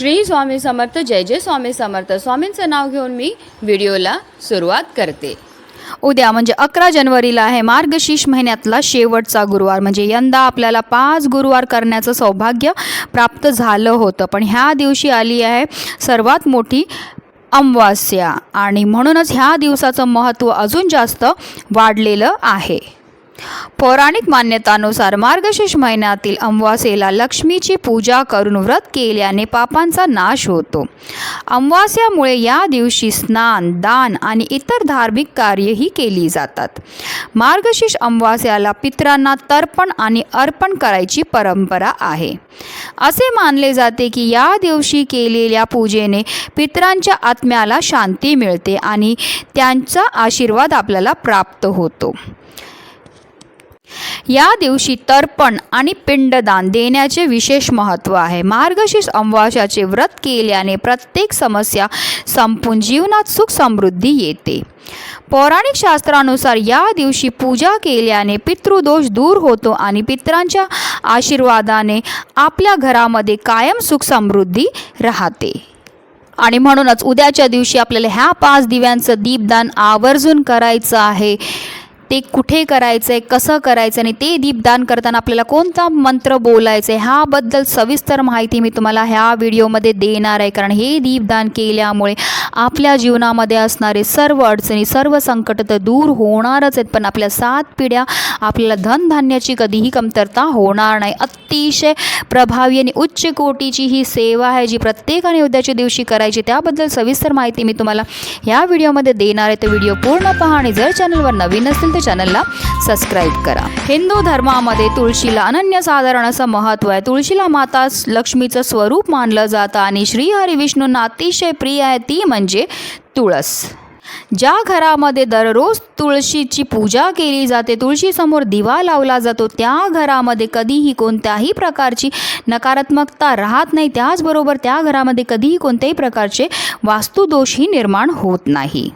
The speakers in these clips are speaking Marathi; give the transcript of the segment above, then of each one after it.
श्री स्वामी समर्थ जय जय स्वामी समर्थ. स्वामींचं नाव घेऊन मी व्हिडिओला सुरुवात करते. उद्या म्हणजे अकरा जानेवारीला आहे मार्गशीर्ष महिन्यातला शेवटचा गुरुवार. म्हणजे यंदा आपल्याला पाच गुरुवार करण्याचं सौभाग्य प्राप्त झालं होतं. पण ह्या दिवशी आली आहे सर्वात मोठी अमावास्या. आणि म्हणूनच ह्या दिवसाचं महत्त्व अजून जास्त वाढलेलं आहे. पौराणिक मान्यतानुसार मार्गशीर्ष महिन्यातील अमावास्येला लक्ष्मीची पूजा करून व्रत केल्याने पापांचा नाश होतो. अमावास्यामुळे या दिवशी स्नान दान आणि इतर धार्मिक कार्यही केली जातात. मार्गशीर्ष अमावास्याला पितरांना तर्पण आणि अर्पण करायची परंपरा आहे. असे मानले जाते की या दिवशी केलेल्या पूजेने पितरांच्या आत्म्याला शांती मिळते आणि त्यांचा आशीर्वाद आपल्याला प्राप्त होतो. या दिवशी तर्पण आणि पिंडदान देण्याचे विशेष महत्त्व आहे. मार्गशीर्ष अमावास्याचे व्रत केल्याने प्रत्येक समस्या संपून जीवनात सुख समृद्धी येते. पौराणिक शास्त्रानुसार या दिवशी पूजा केल्याने पितृदोष दूर होतो आणि पितरांच्या आशीर्वादाने आपल्या घरामध्ये कायम सुख समृद्धी राहते. आणि म्हणूनच उद्याच्या दिवशी आपल्याला ह्या पाच दिव्यांचं दीपदान आवर्जून करायचं आहे. ते कुठे करायचं आहे कसं करायचं आणि ते दीपदान करताना आपल्याला कोणता मंत्र बोलायचं आहे ह्याबद्दल सविस्तर माहिती मी तुम्हाला ह्या व्हिडिओमध्ये देणार आहे. कारण हे दीपदान केल्यामुळे आपल्या जीवनामध्ये असणारे सर्व अडचणी सर्व संकट तर दूर होणारच आहेत. पण आपल्या सात पिढ्या आपल्याला धनधान्याची कधीही कमतरता होणार नाही. अतिशय प्रभावी आणि उच्च कोटीची ही सेवा आहे जी प्रत्येकाने उद्याच्या दिवशी करायची. त्याबद्दल सविस्तर माहिती मी तुम्हाला ह्या व्हिडिओमध्ये देणार आहे. तर व्हिडिओ पूर्ण पहा आणि जर चॅनलवर नवीन असेल तर चॅनलला सबस्क्राईब करा. हिंदू धर्मामध्ये तुळशीला अनन्यसाधारण असं महत्त्व आहे. तुळशीला माता लक्ष्मीचं स्वरूप मानलं जातं आणि श्रीहरी विष्णूंना अतिशय प्रिय आहे ती म्हणजे तुळस. ज्या घरामध्ये दररोज तुळशीची पूजा केली जाते तुळशीसमोर दिवा लावला जातो त्या घरामध्ये कधीही कोणत्याही प्रकारची नकारात्मकता राहत नाही. त्याचबरोबर त्या घरामध्ये कधीही कोणत्याही प्रकारचे वास्तुदोषही निर्माण होत नाही.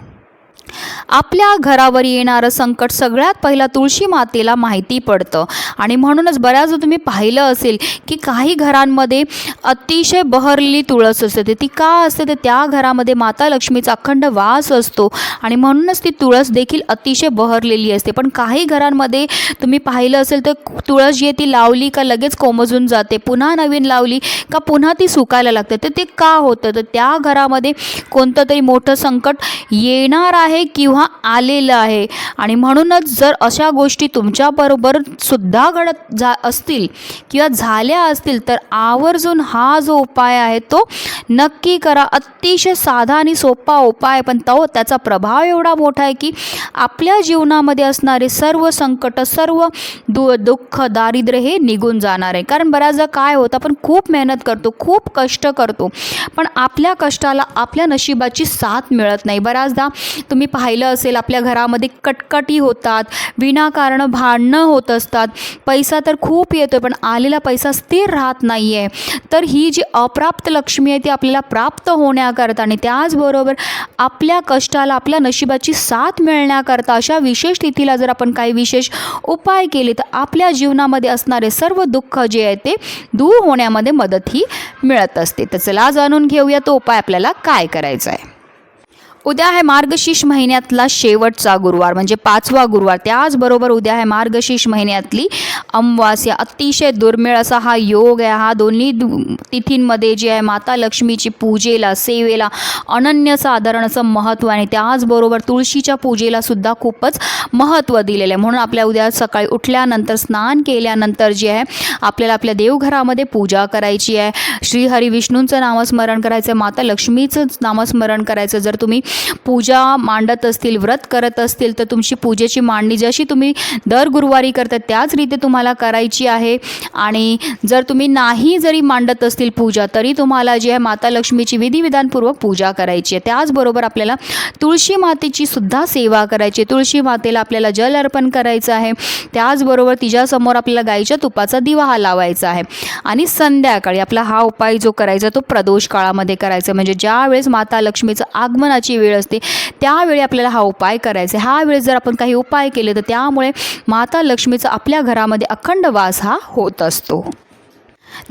आपल्या घरावर येणारं संकट सगळ्यात पहिला तुळशी मातेला माहिती पडतं. आणि म्हणूनच बऱ्याचदा तुम्ही पाहिलं असेल की काही घरांमध्ये अतिशय बहरलेली तुळस असते. ती का असते? तर त्या घरामध्ये माता लक्ष्मीचा अखंड वास असतो. आणि म्हणूनच ती तुळस देखील अतिशय बहरलेली असते. पण काही घरांमध्ये तुम्ही पाहिलं असेल तर तुळस जी आहे ती लावली का लगेच कोमजून जाते. पुन्हा नवीन लावली का पुन्हा ती सुकायला लागते. तर ते का होतं? तर त्या घरामध्ये कोणतं तरी मोठं संकट येणार आहे किंवा आलेलं आहे. आणि म्हणूनच जर अशा गोष्टी तुमच्याबरोबर सुद्धा घडत जा असतील किंवा झाल्या असतील तर आवर्जून हा जो उपाय आहे तो नक्की करा. अतिशय साधा आणि सोपा उपाय पण तो त्याचा प्रभाव एवढा मोठा आहे की आपल्या जीवनामध्ये असणारे सर्व संकट सर्व दु दुःख दारिद्र्य हे निघून जाणार आहे. कारण बऱ्याचदा काय होतं आपण खूप मेहनत करतो खूप कष्ट करतो पण आपल्या कष्टाला आपल्या नशिबाची साथ मिळत नाही. बऱ्याचदा तुम्ही पाहिलं असेल आपल्या घरामध्ये कटकटी होतात विनाकारण भांडणं होत असतात. पैसा तर खूप येतो पण आलेला पैसा स्थिर राहत नाही आहे तर ही जी अप्राप्त लक्ष्मी आहे ती आपल्याला प्राप्त होण्याकरता आणि त्याचबरोबर आपल्या कष्टाला आपल्या नशिबाची साथ मिळण्याकरता अशा विशेष तिथीला जर आपण काही विशेष उपाय केले तर आपल्या जीवनामध्ये असणारे सर्व दुःख जे आहे ते दूर होण्यामध्ये मदत ही मिळत असते. तर चला जाणून घेऊया तो उपाय आपल्याला काय करायचा आहे. उद्या आहे मार्गशीर्ष महिन्यातला शेवटचा गुरुवार म्हणजे पाचवा गुरुवार. त्याचबरोबर उद्या आहे मार्गशीर्ष महिन्यातली अमावास्या अतिशय दुर्मिळ असा हा योग आहे. हा दोन्ही दु- तिथींमध्ये जे आहे माता लक्ष्मीची पूजेला सेवेला अनन्यसाधारण असं महत्त्व आणि त्याचबरोबर तुळशीच्या पूजेला सुद्धा खूपच महत्त्व दिलेलं आहे. म्हणून आपल्या उद्या सकाळी उठल्यानंतर स्नान केल्यानंतर जे आहे आपल्याला आपल्या देवघरामध्ये पूजा करायची आहे. श्रीहरी विष्णूंचं नामस्मरण करायचं आहे माता लक्ष्मीचं नामस्मरण करायचं. जर तुम्ही पूजा मांडत असतील व्रत करत असतील तर तुमची पूजेची मांडणी जशी तुम्ही दर गुरुवारी करता त्याच रीती तुम्हाला करायची आहे. आणि जर तुम्ही नाही जरी मांडत असतील पूजा तरी तुम्हाला जी आहे माता लक्ष्मीची विधिविधानपूर्वक पूजा करायची आहे. त्याचबरोबर आपल्याला तुळशी मातेची सुद्धा सेवा करायची आहे. तुळशी मातेला आपल्याला जल अर्पण करायचं आहे. त्याचबरोबर तिच्यासमोर आपल्याला गाईच्या तुपाचा दिवा हा लावायचा आहे. आणि संध्याकाळी आपला हा उपाय जो करायचा तो प्रदोष काळामध्ये करायचा म्हणजे ज्यावेळेस माता लक्ष्मीचं आगमनाची वेळ असते त्यावेळी आपल्याला हा उपाय करायचा आहे. हा वेळ जर आपण काही उपाय केले तर त्यामुळे माता लक्ष्मीचा आपल्या घरामध्ये अखंड वास हा होत असतो.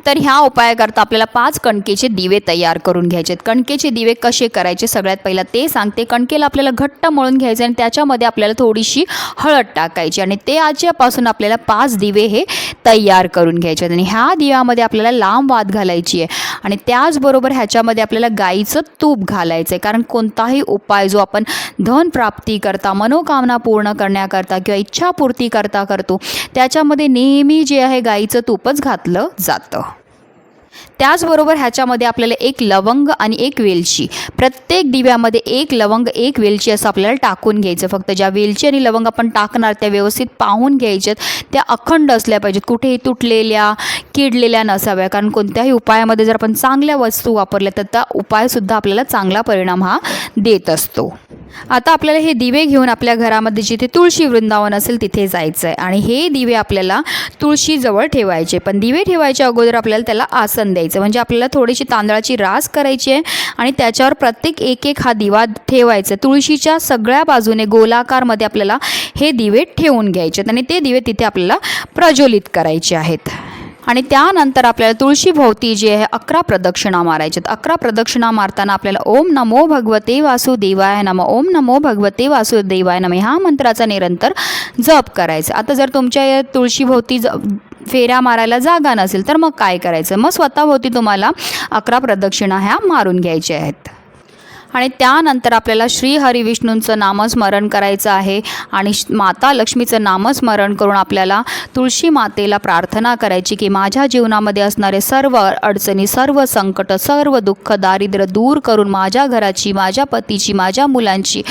तर ह्या उपायाकरता आपल्याला पाच कणकेचे दिवे तयार करून घ्यायचे आहेत कणकेचे दिवे कसे करायचे? सगळ्यात पहिला ते सांगते. कणकेला आपल्याला घट्ट मळून घ्यायचे आणि त्याच्यामध्ये आपल्याला थोडीशी हळद टाकायची आणि ते आजच्यापासून आपल्याला पाच दिवे हे तयार करून घ्यायचे आहेत आणि ह्या दिव्यामध्ये आपल्याला लांब वाद घालायची आहे आणि त्याचबरोबर ह्याच्यामध्ये आपल्याला गाईचं तूप घालायचं आहे कारण कोणताही उपाय जो आपण धन प्राप्ती करता मनोकामना पूर्ण करण्याकरता किंवा इच्छापूर्ती करता करतो त्याच्यामध्ये नेहमी जे आहे गाईचं तूपच घातलं जातं. त्याचबरोबर ह्याच्यामध्ये आपल्याला एक लवंग आणि एक वेलची. प्रत्येक दिव्यामध्ये एक लवंग एक वेलची असं आपल्याला टाकून घ्यायचं. फक्त ज्या वेलची आणि लवंग आपण टाकणार त्या व्यवस्थित पाहून घ्यायच्यात. त्या अखंड असल्या पाहिजेत. कुठेही तुटलेल्या किडलेल्या नसाव्या. कारण कोणत्याही उपायामध्ये जर आपण चांगल्या वस्तू वापरल्या तर त्या उपायसुद्धा आपल्याला चांगला परिणाम हा देत असतो. आता आपल्याला हे दिवे घेऊन आपल्या घरामध्ये जिथे तुळशी वृंदावन असेल तिथे जायचं आहे आणि हे दिवे आपल्याला तुळशीजवळ ठेवायचे. पण दिवे ठेवायच्या अगोदर आपल्याला त्याला आसन द्यायचं. म्हणजे आपल्याला थोडीशी तांदळाची रास करायची आहे आणि त्याच्यावर प्रत्येक एक एक हा दिवा ठेवायचा. तुळशीच्या सगळ्या बाजूने गोलाकारमध्ये आपल्याला हे दिवे ठेवून घ्यायचे आहेत आणि ते दिवे तिथे आपल्याला प्रज्वलित करायचे आहेत. आणि त्यानंतर आपल्याला तुळशीभोवती जे आहे अकरा प्रदक्षिणा मारायच्यात. अकरा प्रदक्षिणा मारताना आपल्याला ओम नमो भगवते वासुदेवाय नम. ओम नमो भगवते वासुदेवाय नम. ह्या मंत्राचा निरंतर जप करायचा. आता जर तुमच्या या तुळशीभोवती ज फेऱ्या मारायला जागा नसेल तर मग काय करायचं? मग स्वतःभोवती तुम्हाला अकरा प्रदक्षिणा ह्या मारून घ्यायच्या आहेत. आणि त्यानंतर आपल्याला श्री हरिविष्णूंचं नामस्मरण करायचं आहे आणि माता लक्ष्मीचं नामस्मरण करून आपल्याला तुळशी मातेला प्रार्थना करायची की माझ्या जीवनामध्ये असणारे सर्व अडचणी सर्व संकट सर्व दुःख दारिद्र्य दूर करून माझ्या घराची माझ्या पतीची माझ्या मुलांची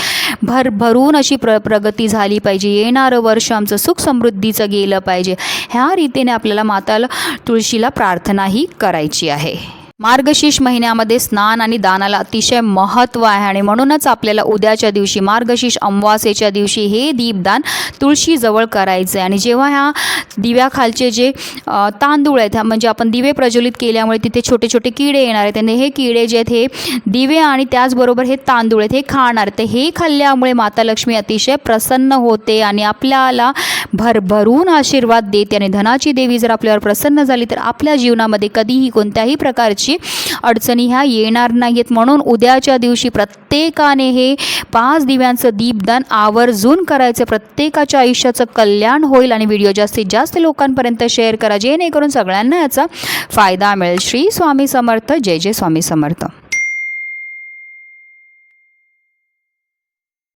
भरभरून अशी प्र प्रगती झाली पाहिजे. येणारं वर्ष आमचं सुख समृद्धीचं गेलं पाहिजे. ह्या रीतीने आपल्याला माताला तुळशीला प्रार्थनाही करायची आहे. मार्गशीर्ष महिन्यामध्ये स्नान आणि दानाला अतिशय महत्त्व आहे आणि म्हणूनच आपल्याला उद्याच्या दिवशी मार्गशीर्ष अमावास्येच्या दिवशी हे दीपदान तुळशीजवळ करायचं आहे आणि जेव्हा ह्या दिव्याखालचे जे तांदूळ आहेत म्हणजे आपण दिवे प्रज्वलित केल्यामुळे तिथे छोटे छोटे किडे येणार आहेत. आणि हे किडे जे आहेत हे दिवे आणि त्याचबरोबर हे तांदूळ आहेत हे खाणार तर हे खाल्ल्यामुळे माता लक्ष्मी अतिशय प्रसन्न होते आणि आपल्याला भरभरून आशीर्वाद देते. आणि धनाची देवी जर आपल्यावर प्रसन्न झाली तर आपल्या जीवनामध्ये कधीही कोणत्याही प्रकारची प्रकारची अडचणी ह्या येणार नाहीत. म्हणून उद्याच्या दिवशी प्रत्येकाने हे पाच दिव्यांचं दीपदान आवर्जून करायचं. प्रत्येकाच्या आयुष्याचं कल्याण होईल आणि व्हिडिओ जास्तीत जास्त लोकांपर्यंत शेअर करा. जेणेकरून सगळ्यांना याचा फायदा मिळेल. श्री स्वामी समर्थ. जय जय स्वामी समर्थ.